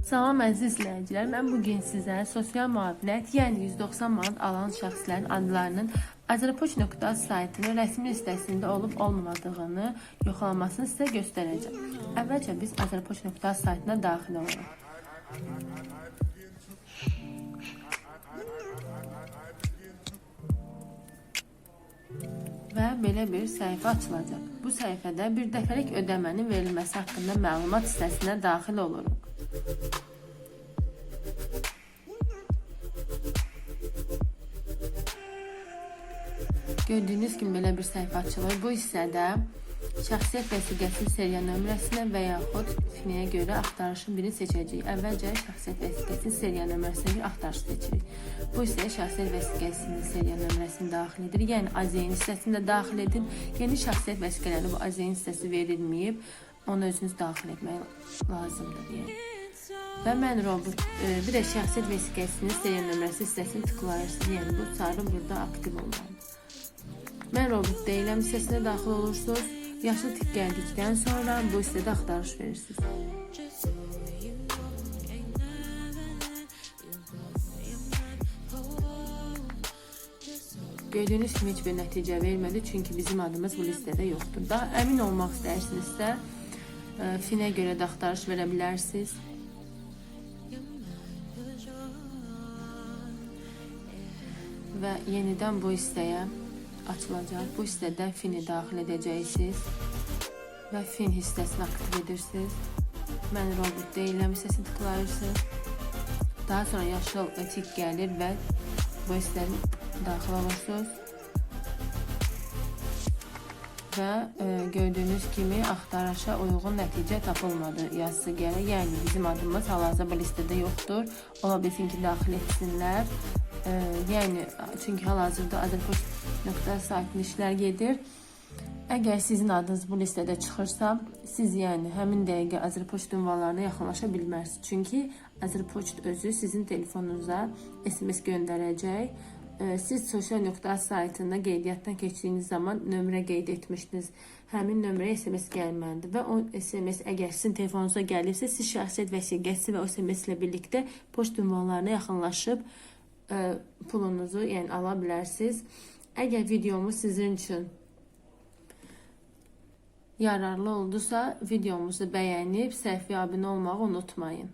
Salam əziz izləyicilər, mən bu gün sizə sosial müavinət, yəni 190 manat alan şəxslərin adlarının Azərpoç.az saytının rəsmi sitəsində olub olmamadığını yoxlamasını sizə göstərəcəm. Əvvəlcə biz Azərpoç.az saytına daxil olaq. və belə bir səhifə açılacaq. Bu səhifədə bir dəfəlik ödəmənin verilməsi haqqında məlumat hissəsinə daxil oluruq. Gördüyünüz kimi belə bir səhifə açılır. Bu hissədə şəxsiyyət vəsiqəsinin seriya nömrəsinə və yaxud finiyə görə axtarışın birini seçəcəyik. Əvvəlcə şəxsiyyət vəsiqəsinin seriya nömrəsinə bir axtarış seçirik. Bu hissəyə şəxsiyyət vəsiqəsinin seriya nömrəsini daxil edir. Yəni AZN hissəsini də daxil edin. Yeni şəxsiyyət vəsiqələrində bu AZN hissəsi verilməyib. Onu özünüz daxil etmək lazımdır deyə. Və mən robot e, bir də şəxsiyyət vəsiqəsinin seriya nömrəsi hissəsini tıklayırsınız. Yəni bu sarı burada aktiv olmalıdır. Mən robot deyiləm hissəsinə daxil olursunuz. Yaşıl tik gəldikdən sonra bu hissədə axtarış verirsiniz. Gördüyünüz kimi heç bir nəticə vermədi, çünki bizim adımız bu listədə yoxdur. Daha əmin olmaq istəyirsinizsə, e, finə görə də axtarış verə bilərsiniz. Və yenidən bu hissəyə açılacaq. Bu hissədə fini daxil edəcəksiniz və fin hissəsini aktiv edirsiniz. Mən robot deyiləm hissəsini tıklayırsınız. Daha sonra yaşıl tik gəlir və bu hissənin daxil olursunuz. Və e, gördüyünüz kimi axtarışa uyğun tapılmadı yazısı gəlir. Yəni bizim adımız hal-hazırda listədə yoxdur. Ola bilsin ki, daxil etsinlər. E, yəni çünki hal-hazırda Azərpoç.az saytında işlər gedir. Əgər sizin adınız bu listədə çıxırsa, siz yəni həmin dəqiqə Azərpoçt ünvanlarına yaxınlaşa bilmərsiniz. Çünki Azərpoçt özü sizin telefonunuza SMS göndərəcək. Ee, Siz sosial.az saytında qeydiyyatdan keçdiyiniz zaman nömrə qeyd etmişdiniz. Həmin nömrəyə SMS gəlməlidir və o SMS əgər sizin telefonunuza gəlirsə, siz şəxsiyyət vəsiqəsi və o SMS ilə birlikdə poçt ünvanlarına yaxınlaşıb ə, pulunuzu yəni ala bilərsiniz. Əgər videomuz sizin üçün yararlı oldusa, videomuzu bəyənib səhifəyə abunə olmağı unutmayın.